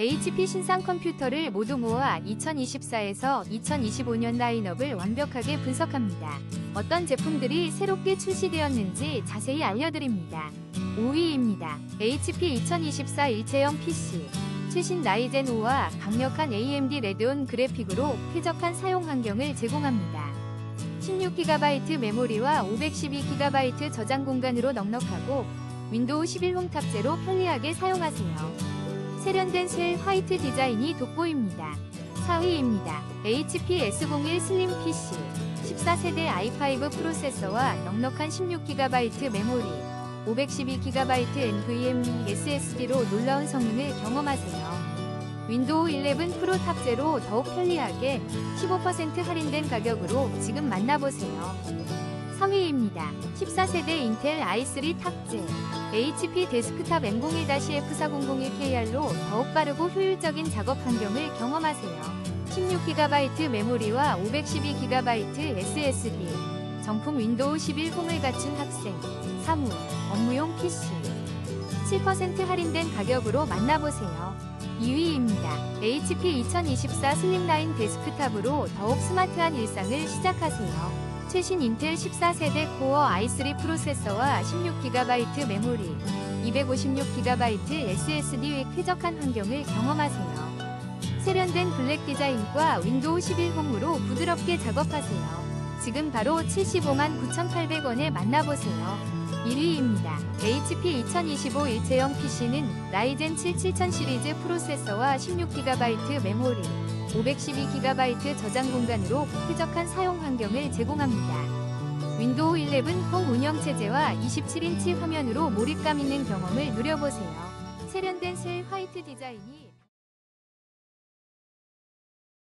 HP 신상 컴퓨터를 모두 모아 2024에서 2025년 라인업을 완벽하게 분석합니다. 어떤 제품들이 새롭게 출시되었는지 자세히 알려드립니다. 5위입니다. HP 2024 일체형 PC. 최신 라이젠 5와 강력한 AMD 레드온 그래픽으로 쾌적한 사용 환경을 제공합니다. 16GB 메모리와 512GB 저장 공간으로 넉넉하고 윈도우 11 홈 탑재로 편리하게 사용하세요. 세련된 실 화이트 디자인이 돋보입니다. 4위입니다. HP S01 슬림 PC 14세대 i5 프로세서와 넉넉한 16GB 메모리 512GB NVMe SSD로 놀라운 성능을 경험하세요. 윈도우 11 프로 탑재로 더욱 편리하게 15% 할인된 가격으로 지금 만나보세요. 3위입니다. 14세대 인텔 i3 탑재 HP 데스크탑 N01-F4001KR로 더욱 빠르고 효율적인 작업 환경을 경험하세요. 16GB 메모리와 512GB SSD 정품 윈도우 11 홈을 갖춘 학생, 사무, 업무용 PC 7% 할인된 가격으로 만나보세요. 2위입니다. HP 2024 슬림라인 데스크탑으로 더욱 스마트한 일상을 시작하세요. 최신 인텔 14세대 코어 i3 프로세서와 16GB 메모리, 256GB SSD의 쾌적한 환경을 경험하세요. 세련된 블랙 디자인과 윈도우 11 홈으로 부드럽게 작업하세요. 지금 바로 75만 9,800원에 만나보세요. 1위입니다. HP 2025 일체형 PC는 라이젠 7 7000 시리즈 프로세서와 16GB 메모리, 512GB 저장 공간으로 쾌적한 사용 환경을 제공합니다. 윈도우 11 홈 운영 체제와 27인치 화면으로 몰입감 있는 경험을 누려보세요. 세련된 실 화이트 디자인이